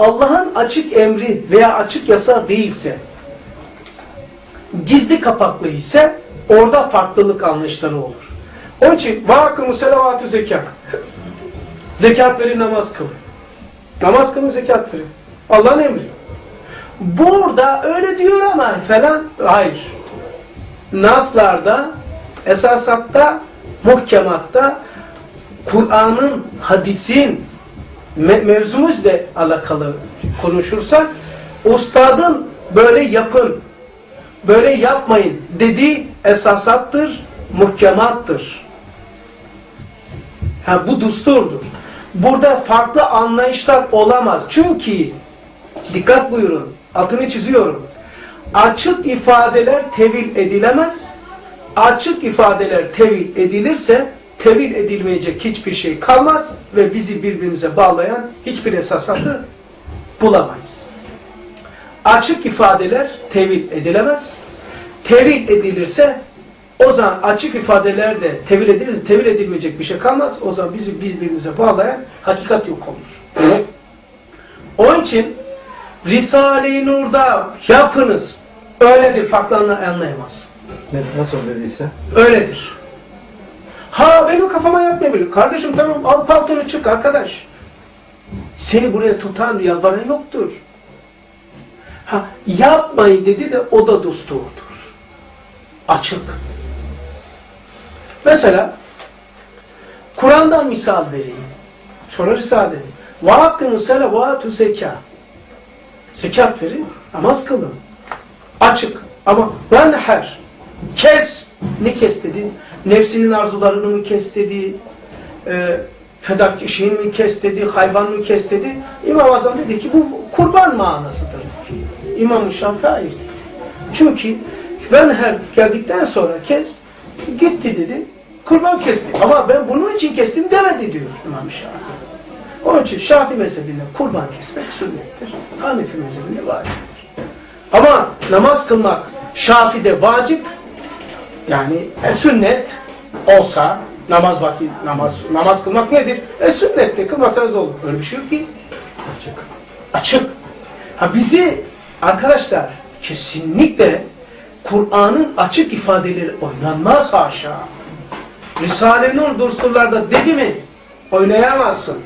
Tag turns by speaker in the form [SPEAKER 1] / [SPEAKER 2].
[SPEAKER 1] Allah'ın açık emri veya açık yasa değilse, gizli kapaklı ise orada farklılık anlayışları olur. Onun için vaakımı selavatü zekat. Zekat verin namaz kılın. Namaz kılın zekat verin. Allah'ın emri. Burada öyle diyor ama falan hayır. Naslarda, esasatta, muhkematta Kur'an'ın, hadisin me mevzumuzla alakalı konuşursak ustadın böyle yapın, böyle yapmayın dediği esasattır, muhkemattır. Ha, bu düsturdur. Burada farklı anlayışlar olamaz. Çünkü dikkat buyurun, altını çiziyorum. Açık ifadeler tevil edilemez. Açık ifadeler tevil edilirse tevil edilmeyecek hiçbir şey kalmaz ve bizi birbirimize bağlayan hiçbir esasatı bulamayız. Açık ifadeler tevil edilemez. Tevil edilirse o zaman açık ifadeler de tevil edilirse tevil edilmeyecek bir şey kalmaz. O zaman bizi birbirimize bağlayan hakikat yok olur. Onun için Risale-i Nur'da yapınız öyledir farklı anlayamaz.
[SPEAKER 2] Nasıl dediyse?
[SPEAKER 1] Öyledir benim kafama yatmayabilir. Kardeşim tamam al paltonu çık arkadaş. Seni buraya tutan yalvaran yoktur. Ha, yapmayın dedi de o da dost doğrudur. Açık. Mesela Kur'an'dan misal vereyim. Sonra Risale. Ve hakkını selavatü zeka. Zekat verin, namaz kılın. Açık. Ama ben her kes ne kes dedi? Nefsinin arzularını mı kes dedi? E, fedak işini mi kes dedi? Hayvan mı kes dedi? İmam Azam dedi ki bu kurban manasıdır. dedi. İmam-ı Şafii ayırdı. Çünkü ben her geldikten sonra kes gitti dedi. Kurban kesti. Ama ben bunun için kestim demedi diyor İmam Şafii. Onun için Şafii mezhebinde kurban kesmek sünnettir. Hanefi mezhebinde vaciptir. Ama namaz kılmak Şafi'de vacip yani e, sünnet olsa namaz vakit namaz namaz kılmak nedir? E sünnette kılmasanız olur. Öyle bir şey yok ki.
[SPEAKER 2] Açık.
[SPEAKER 1] Açık. Ha bizi arkadaşlar kesinlikle Kur'an'ın açık ifadeleri oynanmaz haşa. Risale-i Nur dosturlarda dedi mi? Oynayamazsın.